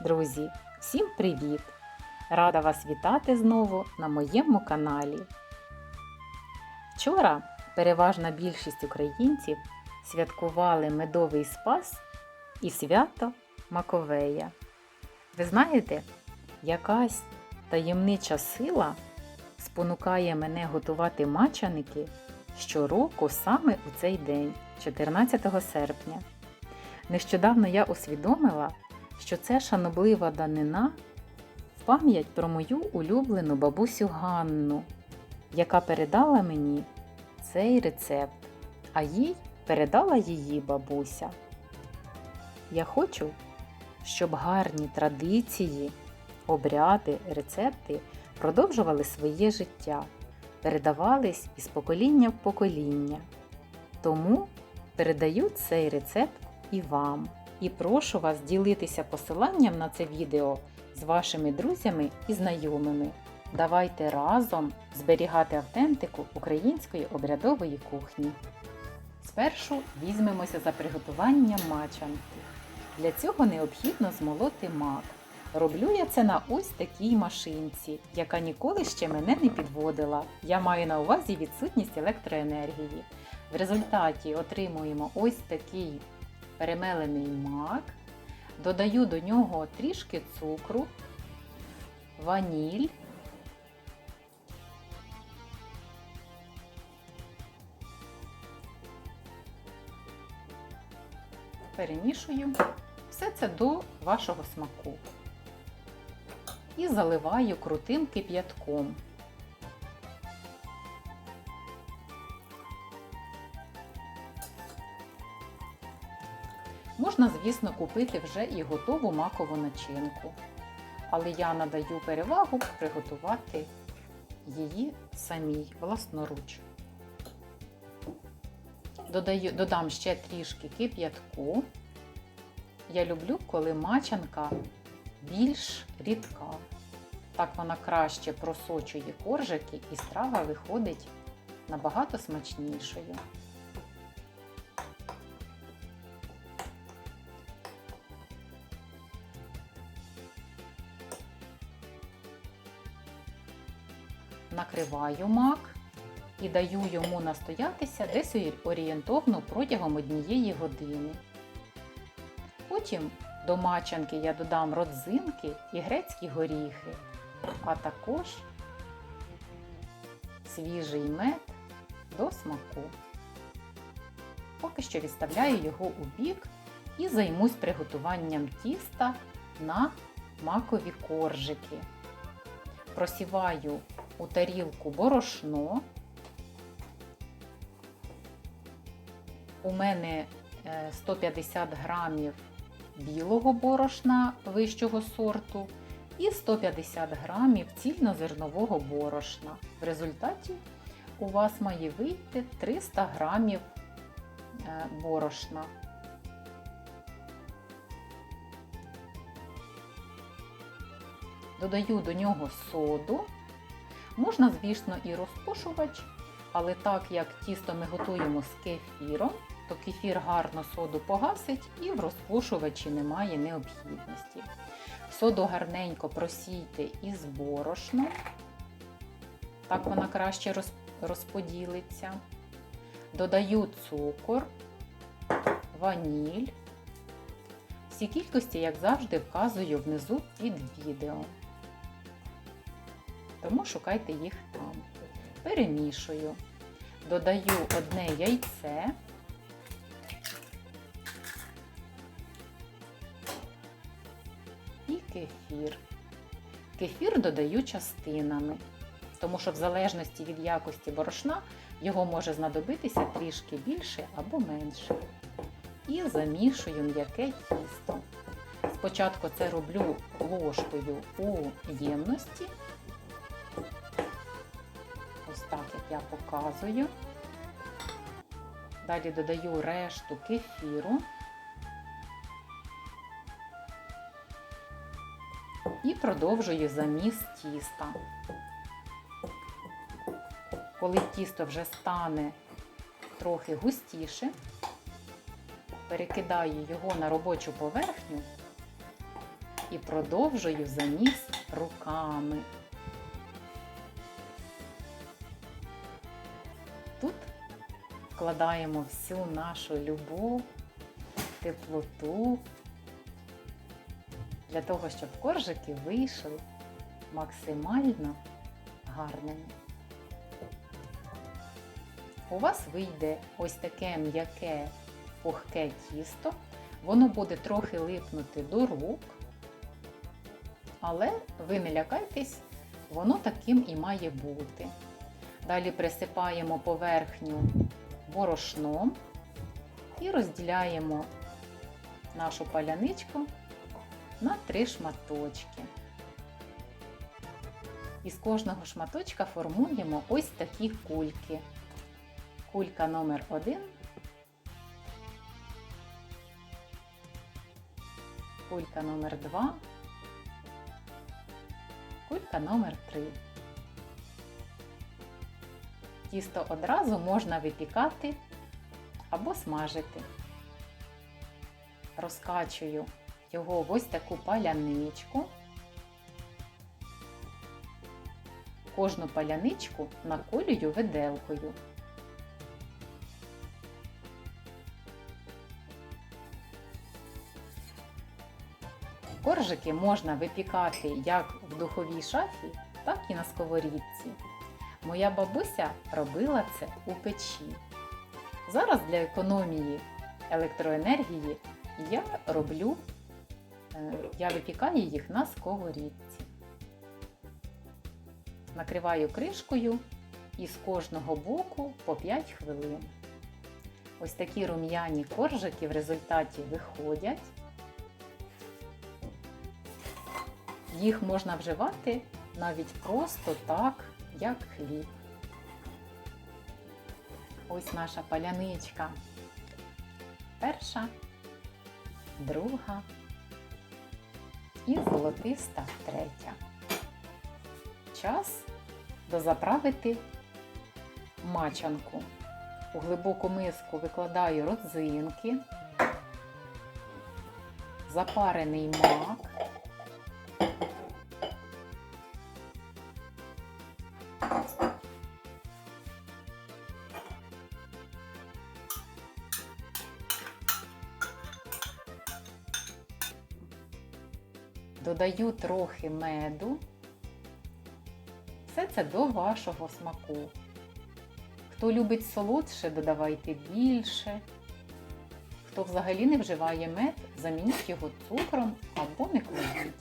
Друзі, всім привіт! Рада вас вітати знову на моєму каналі. Вчора переважна більшість українців святкували медовий спас і свято Маковея. Ви знаєте, якась таємнича сила спонукає мене готувати мачаники щороку саме у цей день, 14 серпня. Нещодавно я усвідомила, що це шаноблива данина в пам'ять про мою улюблену бабусю Ганну, яка передала мені цей рецепт, а їй передала її бабуся. Я хочу, щоб гарні традиції, обряди, рецепти продовжували своє життя, передавались із покоління в покоління. Тому передаю цей рецепт і вам. І прошу вас ділитися посиланням на це відео з вашими друзями і знайомими. Давайте разом зберігати автентику української обрядової кухні. Спершу візьмемося за приготування мачанки. Для цього необхідно змолоти мак. Роблю я це на ось такій машинці, яка ніколи ще мене не підводила. Я маю на увазі відсутність електроенергії. В результаті отримуємо ось такий перемелений мак, додаю до нього трішки цукру, ваніль. Перемішую все це до вашого смаку і заливаю крутим кип'ятком. Можна, звісно, купити вже і готову макову начинку, але я надаю перевагу приготувати її самій власноруч. Додаю, додам ще трішки кип'ятку. Я люблю, коли мачанка більш рідка. Так вона краще просочує коржики і страва виходить набагато смачнішою. Накриваю мак і даю йому настоятися десь орієнтовно протягом однієї години. Потім до мачанки я додам родзинки і грецькі горіхи, а також свіжий мед до смаку. Поки що відставляю його у бік і займусь приготуванням тіста на макові коржики. Просіваю у тарілку борошно. У мене 150 грамів білого борошна вищого сорту і 150 грамів цільнозернового борошна. В результаті у вас має вийти 300 грамів борошна. Додаю до нього соду. Можна, звісно, і розпушувач, але так як тісто ми готуємо з кефіром, то кефір гарно соду погасить і в розпушувачі немає необхідності. Соду гарненько просійте із борошном, так вона краще розподілиться. Додаю цукор, ваніль. Всі кількості, як завжди, вказую внизу під відео. Тому шукайте їх там. Перемішую, додаю одне яйце. І кефір. Кефір додаю частинами, тому що в залежності від якості борошна його може знадобитися трішки більше або менше. І замішую м'яке тісто. Спочатку це роблю ложкою у ємності. Так, як я показую. Далі додаю решту кефіру. І продовжую заміс тіста. Коли тісто вже стане трохи густіше, перекидаю його на робочу поверхню і продовжую заміс руками. Тут вкладаємо всю нашу любов, теплоту для того, щоб коржики вийшли максимально гарними. У вас вийде ось таке м'яке пухке тісто, воно буде трохи липнути до рук, але ви не лякайтесь, воно таким і має бути. Далі присипаємо поверхню борошном і розділяємо нашу паляничку на три шматочки. Із кожного шматочка формуємо ось такі кульки. Кулька номер 1 кулька номер 2 кулька номер 3 Тісто одразу можна випікати або смажити. Розкачую його в ось таку паляничку. Кожну паляничку наколюю виделкою. Коржики можна випікати як в духовій шафі, так і на сковорідці. Моя бабуся робила це у печі. Зараз для економії електроенергії я роблю, е, я випікаю їх на сковорідці. Накриваю кришкою і з кожного боку по 5 хвилин. Ось такі рум'яні коржики в результаті виходять. Їх можна вживати навіть просто так, як хліб. Ось наша паляничка. Перша, друга і золотиста третя. Час дозаправити мачанку. У глибоку миску викладаю родзинки, запарений мак. Додаю трохи меду. Все це до вашого смаку. Хто любить солодше, додавайте більше. Хто взагалі не вживає мед, замініть його цукром або не кладіть.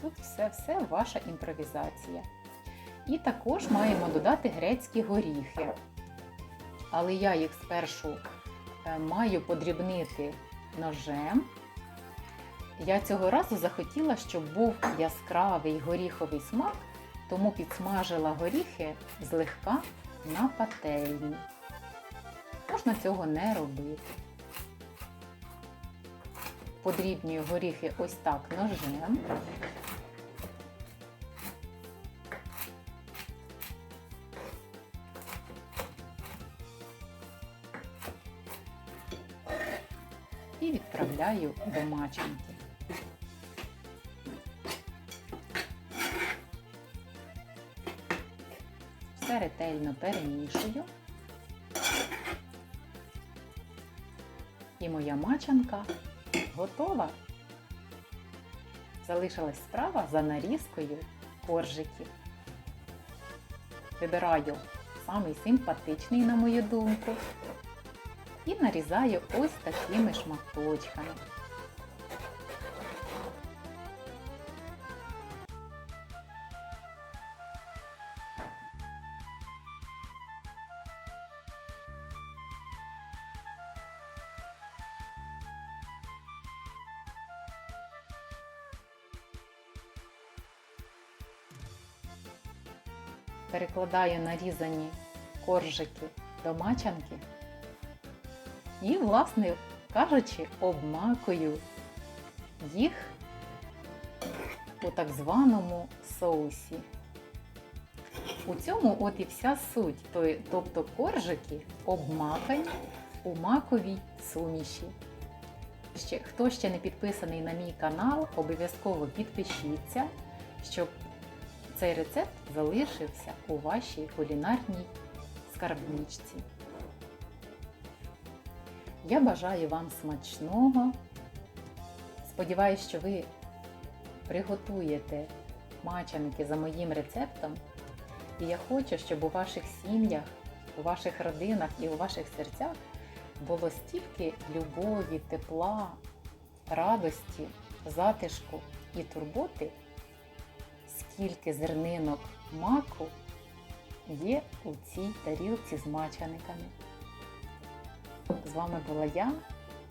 Тут все-все ваша імпровізація. І також маємо додати грецькі горіхи. Але я їх спершу е, маю подрібнити ножем. Я цього разу захотіла, щоб був яскравий горіховий смак, тому підсмажила горіхи злегка на пательні. Можна цього не робити. Подрібнюю горіхи ось так ножем. І відправляю до мачанки. Все ретельно перемішую. І моя мачанка готова. Залишилась справа за нарізкою коржиків. Вибираю самий симпатичний, на мою думку, і нарізаю ось такими шматочками. Перекладаю нарізані коржики до мачанки і, власне кажучи, обмакую їх у так званому соусі. У цьому от і вся суть, тобто коржики обмакані у маковій суміші. Ще, хто ще не підписаний на мій канал, обов'язково підпишіться, щоб цей рецепт залишився у вашій кулінарній скарбничці. Я бажаю вам смачного. Сподіваюсь, що ви приготуєте мачаники за моїм рецептом. І я хочу, щоб у ваших сім'ях, у ваших родинах і у ваших серцях було стільки любові, тепла, радості, затишку і турботи, скільки зернинок маку є у цій тарілці з мачаниками. З вами була я,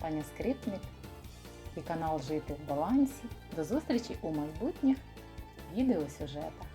Таня Скрипник і канал Жити в балансі. До зустрічі у майбутніх відеосюжетах.